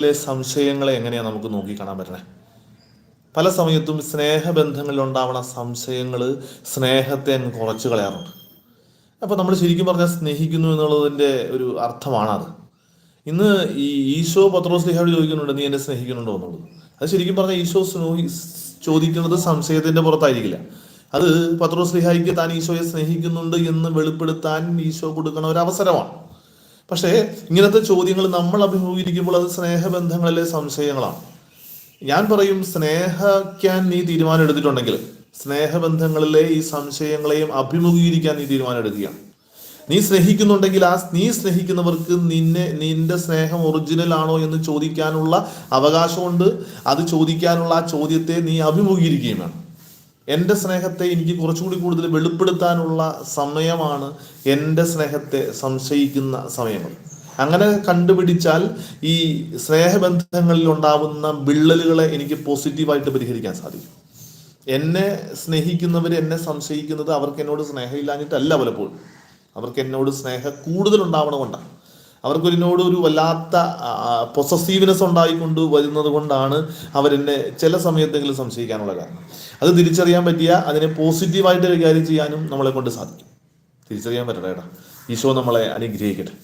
ബന്ധങ്ങളിലെ സംശയങ്ങളെ എങ്ങനെയാണ് നമുക്ക് നോക്കിക്കാണാൻ പറ്റണേ? പല സമയത്തും സ്നേഹബന്ധങ്ങളിൽ ഉണ്ടാവുന്ന സംശയങ്ങൾ സ്നേഹത്തെ അങ്ങ് കുറച്ച് കളയാറുണ്ട്. അപ്പോൾ നമ്മൾ ശരിക്കും പറഞ്ഞാൽ സ്നേഹിക്കുന്നു എന്നുള്ളതിന്റെ ഒരു അർത്ഥമാണത്. ഇന്ന് ഈ ഈശോ പത്രോസ് ലിഹായോട് ചോദിക്കുന്നുണ്ട് നീ എന്നെ സ്നേഹിക്കുന്നുണ്ടോ? എന്നുള്ളത്. അത് ശരിക്കും പറഞ്ഞാൽ ഈശോ സ്നേഹി ചോദിക്കുന്നത് സംശയത്തിന്റെ പുറത്തായിരിക്കില്ല. അത് പത്രോസ് സ്നേഹായിക്ക് താൻ ഈശോയെ സ്നേഹിക്കുന്നുണ്ട് എന്ന് വെളിപ്പെടുത്താൻ ഈശോ കൊടുക്കുന്ന ഒരു അവസരമാണ്. പക്ഷേ ഇങ്ങനത്തെ ചോദ്യങ്ങൾ നമ്മൾ അഭിമുഖീകരിക്കുമ്പോൾ അത് സ്നേഹബന്ധങ്ങളിലെ സംശയങ്ങളാണ്. ഞാൻ പറയും സ്നേഹിക്കാൻ നീ തീരുമാനം എടുത്തിട്ടുണ്ടെങ്കിൽ സ്നേഹബന്ധങ്ങളിലെ ഈ സംശയങ്ങളെയും അഭിമുഖീകരിക്കാൻ നീ തീരുമാനം എടുക്കുകയാണ്. നീ സ്നേഹിക്കുന്നുണ്ടെങ്കിൽ ആ നീ സ്നേഹിക്കുന്നവർക്ക് നിന്നെ നിന്റെ സ്നേഹം ഒറിജിനൽ ആണോ എന്ന് ചോദിക്കാനുള്ള അവകാശമുണ്ട്. അത് ചോദിക്കാനുള്ള ആ ചോദ്യത്തെ നീ അഭിമുഖീകരിക്കുകയും വേണം. എന്റെ സ്നേഹത്തെ എനിക്ക് കുറച്ചുകൂടി കൂടുതൽ വെളിപ്പെടുത്താനുള്ള സമയമാണ് എന്റെ സ്നേഹത്തെ സംശയിക്കുന്ന സമയമാണ് അങ്ങനെ കണ്ടുപിടിച്ചാൽ ഈ സ്നേഹബന്ധങ്ങളിൽ ഉണ്ടാവുന്ന വിള്ളലുകളെ എനിക്ക് പോസിറ്റീവായിട്ട് പരിഹരിക്കാൻ സാധിക്കും. എന്നെ സ്നേഹിക്കുന്നവർ എന്നെ സംശയിക്കുന്നത് അവർക്ക് എന്നോട് സ്നേഹമില്ലാഞ്ഞിട്ടല്ല പലപ്പോഴും. അവർക്ക് എന്നോട് സ്നേഹം കൂടുതൽ ഉണ്ടാവണമുണ്ടാണ് അവർക്ക് എന്നോട് ഒരു വല്ലാത്ത പൊസസീവ്നെസ് ഉണ്ടായിക്കൊണ്ട് വരുന്നത് കൊണ്ടാണ് അവരെന്നെ ചില സമയത്തെങ്കിലും സംശയിക്കാനുള്ള കാരണം. അത് തിരിച്ചറിയാൻ പറ്റിയ അതിനെ പോസിറ്റീവായിട്ട് കൈകാര്യം ചെയ്യാനും നമ്മളെ കൊണ്ട് സാധിക്കും. തിരിച്ചറിയാൻ പറ്റട്ടെ ഈശോ നമ്മളെ അനുഗ്രഹിക്കട്ടെ.